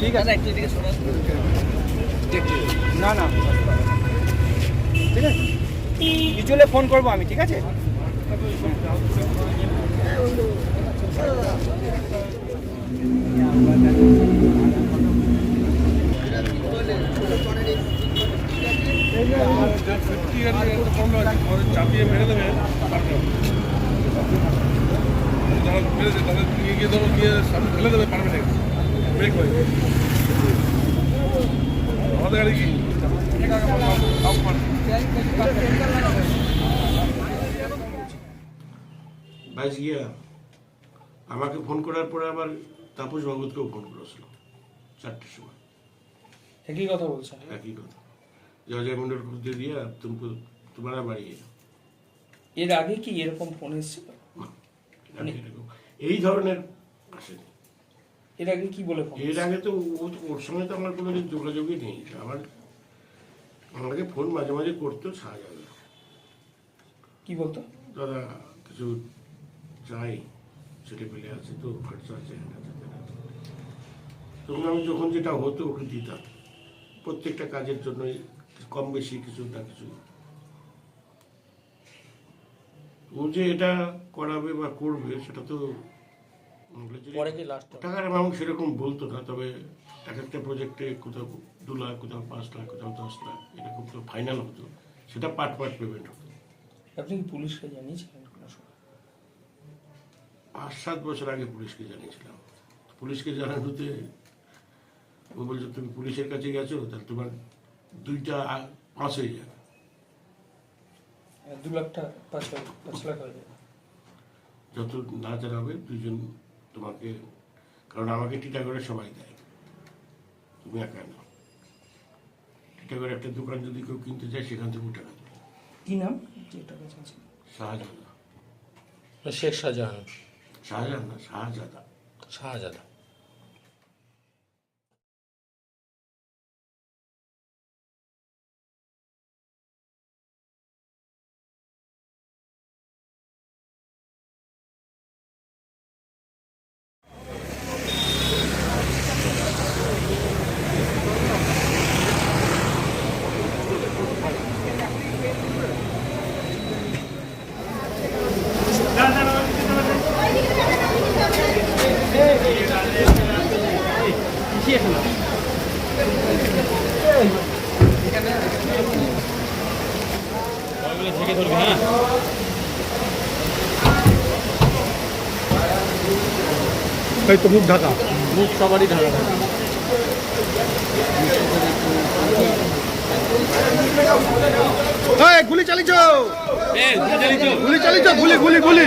ঠিক আছে একটু এদিকে সরে। না না ঠিক আছে কিছু হলে ফোন করব আমি ঠিক আছে চাপিয়ে মেরে দেবে। যারা মেরেছে তাদের নিয়ে গিয়ে ধরো গিয়ে সামনে ফেলে দেবে পারবে না। আমাদের গাড়ি কি বাইশ গিয়া আমাকে ফোন করার পরে আবার তাপস ভগতকেও ফোন করেছিল চারটের সময়। একই কথা বলছেন একই কথা। যে অজয় মন্ডল খুঁজতে দিয়ে তুমি তোমারা বাড়িয়ে এর আগে কি এরকম ফোন এসেছিল? এই ধরনের আসেনি। এর আগে কি বলে এর আগে তো ওর সঙ্গে তো আমার কোনো যোগাযোগই নেই। আমার আমাকে ফোন মাঝে মাঝে করতো শাহজাহান কি বলতো? দাদা কিছু চাই ছেলে পেলে আছে তো খরচা আছে হ্যান আছে। তখন আমি যখন যেটা হতো ওকে দিতাম। প্রত্যেকটা কাজের জন্যই কম বেশি কিছু না কিছু। ও যে এটা করাবে বা করবে সেটা তো পরে কি লাস্ট টাকার অ্যামাউন্ট সেরকম বলতো না তবে এক একটা প্রজেক্টে কোথাও দু লাখ কোথাও পাঁচ লাখ কোথাও দশ লাখ এরকম তো ফাইনাল হতো। সেটা পার্ট পার্ট পেমেন্ট হতো। আপনি কি পুলিশকে জানিয়েছিলেন পাঁচ সাত বছর আগে পুলিশকে জানিয়েছিলাম। পুলিশকে জানানোতে ও বলছে তুমি পুলিশের কাছে গেছো তাহলে তোমার দুইটা পাঁচ হয়ে যাবে। দু লাখ টাকা পাঁচ লাখ পাঁচ লাখ হয়ে যাবে। যত না জানাবে দুজন তোমাকে কারণ আমাকে টিটাগড়ে সবাই দেয়। তুমি একা না। টিটাগড়ে একটা দোকান যদি কেউ কিনতে চায় সেখান থেকে টাকা দেবে কি নাম? শাহজাদা। শেখ শাহজাহান। শাহজাহান না শাহজাদা। শাহজাদা। এই তো মুখ ঢাকা। মুখ সবারই ঢাকা। থাকে। গুলি চালিয়েছ। গুলি চালিয়েছ গুলি গুলি গুলি।